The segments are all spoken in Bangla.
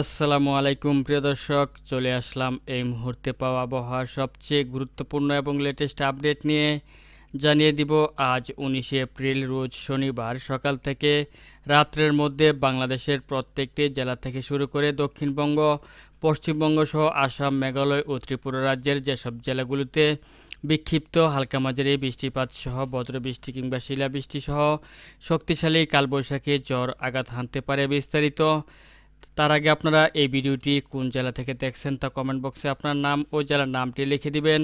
আসসালামু আলাইকুম, প্রিয় দর্শক। চলে আসলাম এই মুহূর্তে পাওয়া আবহাওয়ার সবচেয়ে গুরুত্বপূর্ণ এবং লেটেস্ট আপডেট নিয়ে। জানিয়ে দিব, আজ উনিশে এপ্রিল, রোজ শনিবার সকাল থেকে রাত্রের মধ্যে বাংলাদেশের প্রত্যেকটি জেলা থেকে শুরু করে দক্ষিণবঙ্গ, পশ্চিমবঙ্গ সহ আসাম, মেঘালয় ও ত্রিপুরা রাজ্যের যেসব জেলাগুলোতে বিক্ষিপ্ত হালকা মাঝারি বৃষ্টিপাত সহ বজ্রবৃষ্টি কিংবা শিলাবৃষ্টি সহ শক্তিশালী কালবৈশাখী জ্বর আঘাত হানতে পারে বিস্তারিত। তার আগে আপনারা এই ভিডিওটি কোন জেলা থেকে দেখছেন তা কমেন্ট বক্সে আপনার নাম ও জেলার নামটি লিখে দিবেন।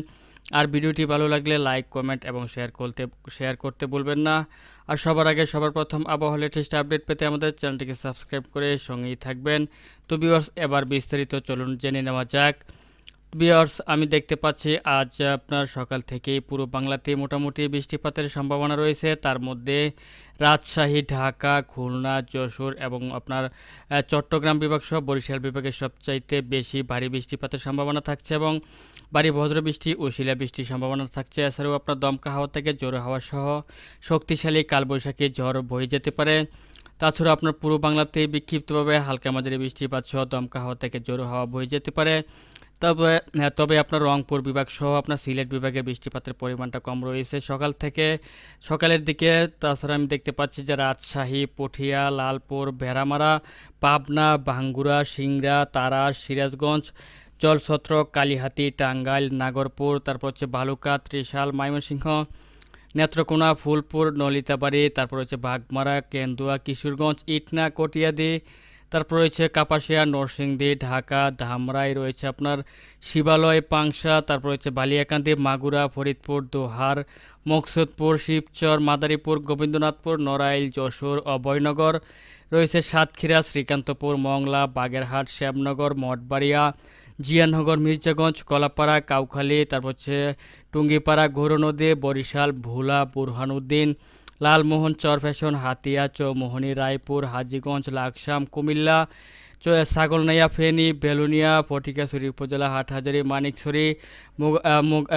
আর ভিডিওটি ভালো লাগলে লাইক কমেন্ট এবং শেয়ার করতে শেয়ার করতে বলবেন না। আর সবার আগে সবার প্রথম আবহাওয়া লেটেস্ট আপডেট পেতে আমাদের চ্যানেলটিকে সাবস্ক্রাইব করে সঙ্গেই থাকবেন। তো ভিউয়ার্স এবার বিস্তারিত চলুন জেনে নেওয়া যাক। বিয়ার্স আমি দেখতে পাচ্ছি আজ আপনার সকাল থেকেই পুরো বাংলাতে মোটামুটি বৃষ্টিপাতের সম্ভাবনা রয়েছে। তার মধ্যে রাজশাহী, ঢাকা, খুলনা, যশোর এবং আপনার চট্টগ্রাম বিভাগ সহ বরিশাল বিভাগের সবচাইতে বেশি ভারী বৃষ্টিপাতের সম্ভাবনা থাকছে এবং ভারী বজ্রবৃষ্টি ও শিলাবৃষ্টির সম্ভাবনা থাকছে। এছাড়াও আপনার দমকা হাওয়া থেকে জোরে হাওয়া সহ শক্তিশালী কালবৈশাখী ঝড় বয়ে যেতে পারে। তাছাড়া আপনার পুরো বাংলাতে বিক্ষিপ্তভাবে হালকা মাঝারি বৃষ্টিপাত সহ দমকা হাওয়া থেকে জোরে হাওয়া বয়ে যেতে পারে। তবে হ্যাঁ, তবে আপনার রংপুর বিভাগ সহ আপনার সিলেট বিভাগের বৃষ্টিপাতের পরিমাণটা কম রয়েছে। সকাল থেকে সকালের দিকে তাছাড়া আমি দেখতে পাচ্ছি যে রাজশাহী পটিয়া লালপুর ভেড়ামারা পাবনা ভাঙ্গুরা সিংড়া তারা সিরাজগঞ্জ জলছত্র কালীহাতি টাঙ্গাইল নাগরপুর তারপর হচ্ছে বালুকা ত্রিশাল ময়মনসিংহ নেত্রকোনা ফুলপুর নলিতাবাড়ি তারপর হচ্ছে বাগমারা কেন্দুয়া কিশোরগঞ্জ ইটনা কটিয়াদি তারপর রয়েছে কাপাসিয়া, নরসিংদী, ঢাকা, ধামরাই, রয়েছে আপনার শিবালয়, পাংশা, তারপর হচ্ছে বালিয়াকান্দি, মাগুরা, ফরিদপুর, দোহার, মকসুদপুর, শিবচর, মাদারীপুর, গোবিন্দনাথপুর, নড়াইল, যশোর, অভয়নগর, রয়েছে সাতক্ষীরা, শ্রীকান্তপুর, মংলা, বাগেরহাট, শ্যামনগর, মঠবাড়িয়া, জিয়ানগর, মির্জাগঞ্জ, কলাপাড়া, কাউখালী, তারপর হচ্ছে টুঙ্গিপাড়া ঘোরনদী বরিশাল, ভোলা, বুরহানুদ্দিন লালমোহন চরফ্যাশন হাতিয়া, চৌমোহনী, রায়পুর, হাজিগঞ্জ, লাকসাম, কুমিল্লা, চ- ছাগলনাইয়া, ফেনী, বেলুনিয়া, ফটিকাছড়ি উপজেলা, হাটহাজারি, মানিকছড়ি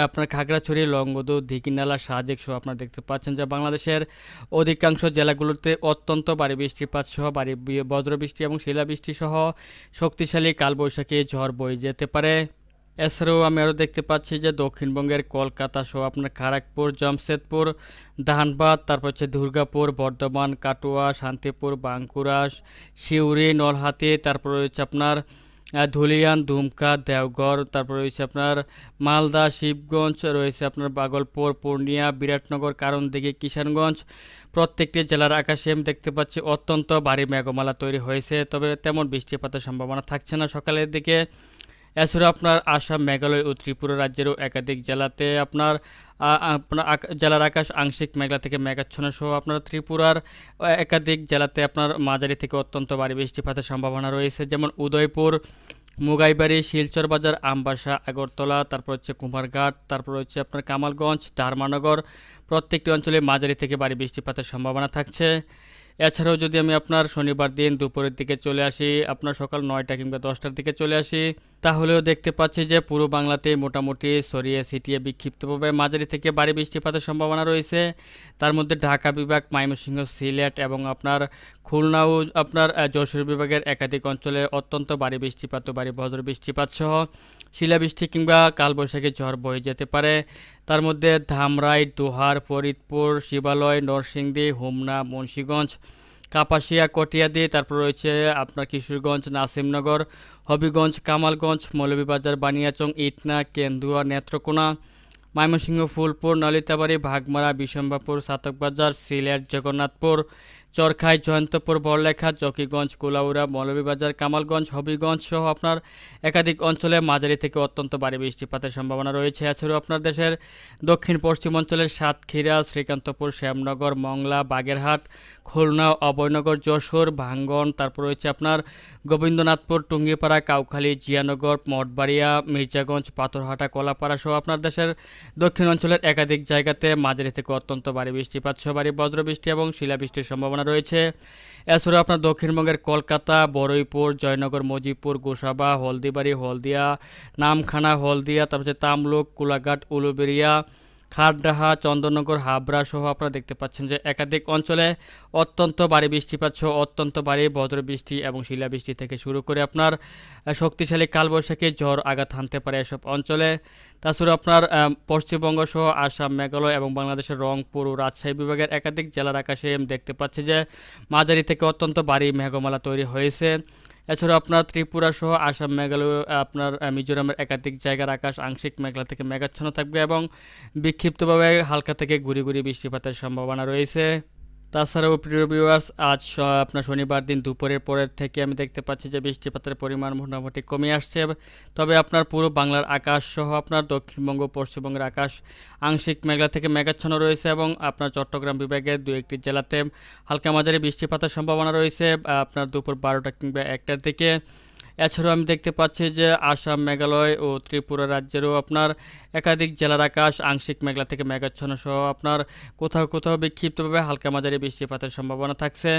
আপনার খাগড়াছড়ি, লংগদু দিকিনালা সাজেক সহ আপনারা দেখতে পাচ্ছেন যে বাংলাদেশের অধিকাংশ জেলাগুলোতে অত্যন্ত ভারী বৃষ্টিপাত সহ, ভারী বজ্রবৃষ্টি এবং শিলাবৃষ্টি সহ শক্তিশালী কালবৈশাখী ঝড় বয়ে যেতে পারে। এছাড়াও আমি আরও দেখতে পাচ্ছি যে দক্ষিণবঙ্গের কলকাতা সহ আপনার খড়গপুর জামশেদপুর, ধানবাদ, তারপর হচ্ছে দুর্গাপুর, বর্ধমান, কাটোয়া, শান্তিপুর, বাঁকুড়া, সিউড়ি নলহাতি তারপর রয়েছে আপনার ধুলিয়ান, দুমকা, দেওঘর, তারপর রয়েছে আপনার মালদা, শিবগঞ্জ, রয়েছে আপনার বাগলপুর, পূর্ণিয়া, বিরাটনগর, কারণদিঘি, কিষানগঞ্জ। প্রত্যেকটি জেলার আকাশে আমি দেখতে পাচ্ছি অত্যন্ত ভারী মেঘমালা তৈরি হয়েছে, তবে তেমন বৃষ্টিপাতের সম্ভাবনা থাকছে না সকালের দিকে। এছাড়া আপনার আসাম, মেঘালয় ও ত্রিপুরা রাজ্যেরও একাধিক জেলাতে আপনার আপনার জেলার আকাশ আংশিক মেঘলা থেকে মেঘাচ্ছন্ন সহ আপনার ত্রিপুরার একাধিক জেলাতে আপনার মাঝারি থেকে অত্যন্ত ভারী বৃষ্টিপাতের সম্ভাবনা রয়েছে। যেমন উদয়পুর, মুগাইবাড়ি, শিলচর বাজার, আমবাসা, আগরতলা, তারপর হচ্ছে কুমারঘাট, তারপর হচ্ছে আপনার কামালগঞ্জ, ধর্মানগর, প্রত্যেকটি অঞ্চলে মাঝারি থেকে ভারী বৃষ্টিপাতের সম্ভাবনা থাকছে। এছাড়াও যদি আমি আপনার শনিবার দিন দুপুরের দিকে চলে আসি, আপনার সকাল নয়টা কিংবা দশটার দিকে চলে আসি তাহলেও দেখতে পাচ্ছি যে পুরো বাংলাতে মোটামুটি ছড়িয়ে ছিটিয়ে বিক্ষিপ্তভাবে মাঝারি থেকে ভারী বৃষ্টিপাতের সম্ভাবনা রয়েছে। তার মধ্যে ঢাকা বিভাগ, ময়মনসিংহ, সিলেট এবং আপনার খুলনা ও আপনার যশোর বিভাগের একাধিক অঞ্চলে অত্যন্ত ভারী বৃষ্টিপাত ও ভারী বজ্র বৃষ্টিপাত সহ শিলাবৃষ্টি কিংবা কালবৈশাখী ঝড় বয়ে যেতে পারে। তার মধ্যে ধামরাই, দোহার, ফরিদপুর, শিবালয়, নরসিংদী, হোমনা, মুন্সীগঞ্জ কাপাসিয়া কটিয়াদি তারপর রয়েছে আপনার কিশোরগঞ্জ, নাসিমনগর, হবিগঞ্জ, কামালগঞ্জ, মৌলভীবাজার, বানিয়াচং, ইটনা, কেন্দুয়া, নেত্রকোনা, ময়মনসিংহ, ফুলপুর, নলিতাবাড়ি, ভাগমারা বিশম্বাপুর সাতকবাজার, সিলেট, জগন্নাথপুর চরখাই, জয়ন্তপুর, বড়লেখা চকিগঞ্জ কুলাউড়া মৌলভীবাজার, কামালগঞ্জ, হবিগঞ্জ সহ আপনার একাধিক অঞ্চলে মাঝারি থেকে অত্যন্ত ভারী বৃষ্টিপাতের সম্ভাবনা রয়েছে। এছাড়াও আপনার দেশের দক্ষিণ পশ্চিম অঞ্চলের সাতক্ষীরা, শ্রীকান্তপুর, শ্যামনগর, মংলা, বাগেরহাট, খুলনা, অভয়নগর, যশোর, ভাঙ্গন, তারপর রয়েছে আপনার গোবিন্দনাথপুর, টুঙ্গিপাড়া, কাউখালী, জিয়ানগর, মঠবাড়িয়া, মির্জাগঞ্জ, পাথরহাটা, কলাপাড়া সহ আপনার দেশের দক্ষিণ অঞ্চলের একাধিক জায়গাতে মাঝারি থেকে অত্যন্ত ভারী বৃষ্টিপাত সহ ভারী বজ্রবৃষ্টি এবং শিলাবৃষ্টির সম্ভাবনা রয়েছে। এছাড়াও আপনার দক্ষিণবঙ্গের কলকাতা বড়ইপুর জয়নগর মজিপুর গোসাবা, হলদিবাড়ি, হলদিয়া, নামখানা, হলদিয়া, তারপর তামলুক, কোলাঘাট, উলুবেড়িয়া খারডাহা চন্দননগর, হাবড়া সহ আপনারা দেখতে পাচ্ছেন যে একাধিক অঞ্চলে অত্যন্ত ভারী বৃষ্টিপাত সহ অত্যন্ত ভারী বজ্র বৃষ্টি এবং শিলাবৃষ্টি থেকে শুরু করে আপনার শক্তিশালী কালবৈশাখী ঝড় আঘাত হানতে পারে এসব অঞ্চলে। তাছাড়া আপনার পশ্চিমবঙ্গ সহ আসাম, মেঘালয় এবং বাংলাদেশের রংপুর ও রাজশাহী বিভাগের একাধিক জেলার আকাশে দেখতে পাচ্ছি যে মাঝারি থেকে অত্যন্ত ভারী মেঘমালা তৈরি হয়েছে। এছাড়াও আপনার ত্রিপুরা সহ আসাম, মেঘালয়, আপনার মিজোরামের একাধিক জায়গার আকাশ আংশিক মেঘলা থেকে মেঘাচ্ছন্ন থাকবে এবং বিক্ষিপ্তভাবে হালকা থেকে গুড়ি ঘুরি বৃষ্টিপাতের সম্ভাবনা রয়েছে। তাছাড়াও প্রিয় ভিউয়ার্স আজ আপনার শনিবার দিন দুপুরের পরের থেকে আমি দেখতে পাচ্ছি যে বৃষ্টিপাতের পরিমাণ মোটামুটি কমে আসছে। তবে আপনার পুরো বাংলার আকাশ সহ আপনার দক্ষিণবঙ্গ, পশ্চিমবঙ্গের আকাশ আংশিক মেঘলা থেকে মেঘাচ্ছন্ন রয়েছে এবং আপনার চট্টগ্রাম বিভাগের দু একটি জেলাতে হালকা মাঝারি বৃষ্টিপাতের সম্ভাবনা রয়েছে। আপনার দুপুর বারোটা কিংবা একটার দিকে এছাড়াও আমি দেখতে পাচ্ছি যে আসাম, মেঘালয় ও ত্রিপুরা রাজ্যেরও আপনার একাধিক জেলার আকাশ আংশিক মেঘলা থেকে মেঘাচ্ছন্ন সহ আপনার কোথাও কোথাও বিক্ষিপ্তভাবে হালকা মাঝারি বৃষ্টিপাতের সম্ভাবনা থাকছে।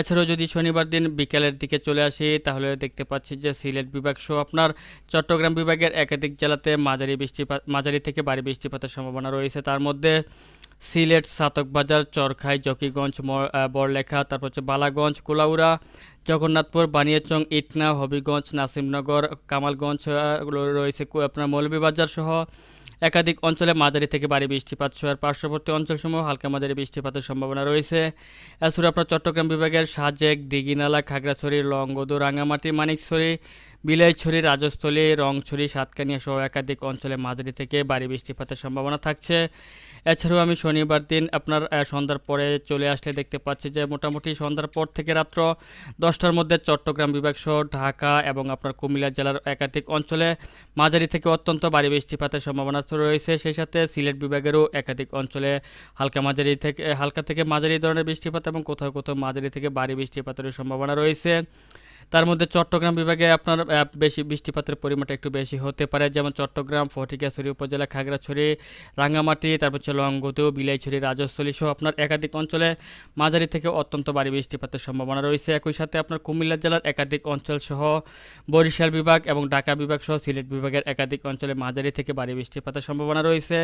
এছাড়াও যদি শনিবার দিন বিকেলের দিকে চলে আসি, তাহলে দেখতে পাচ্ছি যে সিলেট বিভাগ সহ আপনার চট্টগ্রাম বিভাগের একাধিক জেলাতে মাঝারি বৃষ্টিপাত, মাঝারি থেকে ভারী বৃষ্টিপাতের সম্ভাবনা রয়েছে। তার মধ্যে সিলেট সাতকবাজার চরখাই, জকিগঞ্জ বড়লেখা, তারপর হচ্ছে বালাগঞ্জ, কুলাউড়া, জগন্নাথপুর, বানিয়াচং, ইটনা, হবিগঞ্জ, নাসিমনগর, কামালগঞ্জ রয়েছে আপনার মৌলভীবাজার সহ। একাধিক অঞ্চলে মাঝারি থেকে ভারী বৃষ্টিপাত সহ। পার্শ্ববর্তী অঞ্চলসমূহ হালকা মাঝারি বৃষ্টিপাতের সম্ভাবনা রয়েছে। এছাড়া আপনার চট্টগ্রাম বিভাগের সাজেক, দিঘিনালা, খাগড়াছড়ি, লংগদু রাঙামাটি মানিকছড়ি বিলাইছড়ি রাজস্থলী, রংছড়ি, সাতকানিয়া সহ একাধিক অঞ্চলে মাঝারি থেকে ভারী বৃষ্টিপাতের সম্ভাবনা থাকছে। এছাড়াও আমি শনিবার দিন আপনার সন্ধ্যার পরে চলে আসলে দেখতে পাচ্ছি যে মোটামুটি সন্ধ্যার পর থেকে রাত্র দশটার মধ্যে চট্টগ্রাম বিভাগ সহ ঢাকা এবং আপনার কুমিল্লা জেলার একাধিক অঞ্চলে মাঝারি থেকে অত্যন্ত ভারী বৃষ্টিপাতের সম্ভাবনা রয়েছে। সেই সাথে সিলেট বিভাগেরও একাধিক অঞ্চলে হালকা মাঝারি থেকে, হালকা থেকে মাঝারি ধরনের বৃষ্টিপাত এবং কোথাও কোথাও মাঝারি থেকে ভারী বৃষ্টিপাতের সম্ভাবনা রয়েছে। তার মধ্যে চট্টগ্রাম বিভাগে আপনার বেশি বৃষ্টিপাতের পরিমাণটা একটু বেশি হতে পারে। যেমন চট্টগ্রাম ফটিকাছড়ি উপজেলা, খাগড়াছড়ি, রাঙ্গামাটি, তারপর হচ্ছে লংগদু, বিলাইছড়ি, রাজস্থলী সহ আপনার একাধিক অঞ্চলে মাঝারি থেকে অত্যন্ত ভারী বৃষ্টিপাতের সম্ভাবনা রয়েছে। একই সাথে আপনার কুমিল্লা জেলার একাধিক অঞ্চল সহ বরিশাল বিভাগ এবং ঢাকা বিভাগ সহ সিলেট বিভাগের একাধিক অঞ্চলে মাঝারি থেকে ভারী বৃষ্টিপাতের সম্ভাবনা রয়েছে।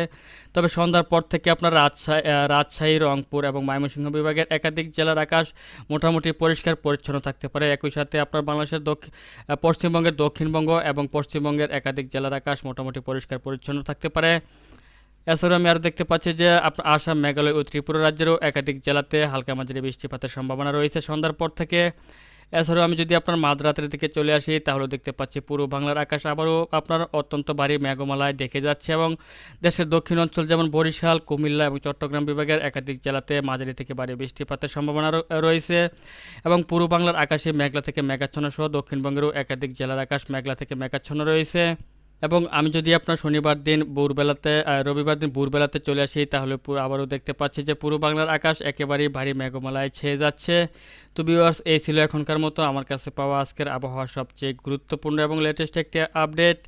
তবে সন্ধ্যার পর থেকে আপনার রাজশাহী রাজশাহী, রংপুর এবং ময়মনসিংহ বিভাগের একাধিক জেলার আকাশ মোটামুটি পরিষ্কার পরিচ্ছন্ন থাকতে পারে। একই সাথে আপনার বাংলাদেশের দক্ষিণ পশ্চিমবঙ্গের দক্ষিণবঙ্গ এবং পশ্চিমবঙ্গের একাধিক জেলার আকাশ মোটামুটি পরিষ্কার পরিচ্ছন্ন থাকতে পারে। এছাড়াও আমি আরও দেখতে পাচ্ছি যে আসাম, মেঘালয় ও ত্রিপুরা রাজ্যেরও একাধিক জেলাতে হালকা মাঝারি বৃষ্টিপাতের সম্ভাবনা রয়েছে সন্ধ্যার পর থেকে। এছাড়াও আমি যদি আপনার মাঝরাতের দিকে চলে আসি, তাহলে দেখতে পাচ্ছি পুরো বাংলার আকাশ আবারও আপনার অত্যন্ত ভারী মেঘমালায় ডেকে যাচ্ছে এবং দেশের দক্ষিণ অঞ্চল যেমন বরিশাল, কুমিল্লা এবং চট্টগ্রাম বিভাগের একাধিক জেলাতে মাঝারি থেকে ভারী বৃষ্টিপাতের সম্ভাবনা রয়েছে এবং পূর্ব বাংলার আকাশে মেঘলা থেকে মেঘাচ্ছন্ন সহ দক্ষিণবঙ্গেরও একাধিক জেলার আকাশ মেঘলা থেকে মেঘাচ্ছন্ন রয়েছে। এবং আমি যদি আপনার শনিবার দিন ভোরবেলাতে রবিবার দিন ভোরবেলাতে চলে আসি, তাহলে পুরো আবারও দেখতে পাচ্ছি যে পুরো বাংলার আকাশ একেবারেই ভারী মেঘমালায় ছেয়ে যাচ্ছে। তো বিওয়ার্স এই ছিল এখনকার মতো। আমার কাছে পাওয়া আজকের আবহাওয়া সবচেয়ে গুরুত্বপূর্ণ এবং লেটেস্ট একটি আপডেট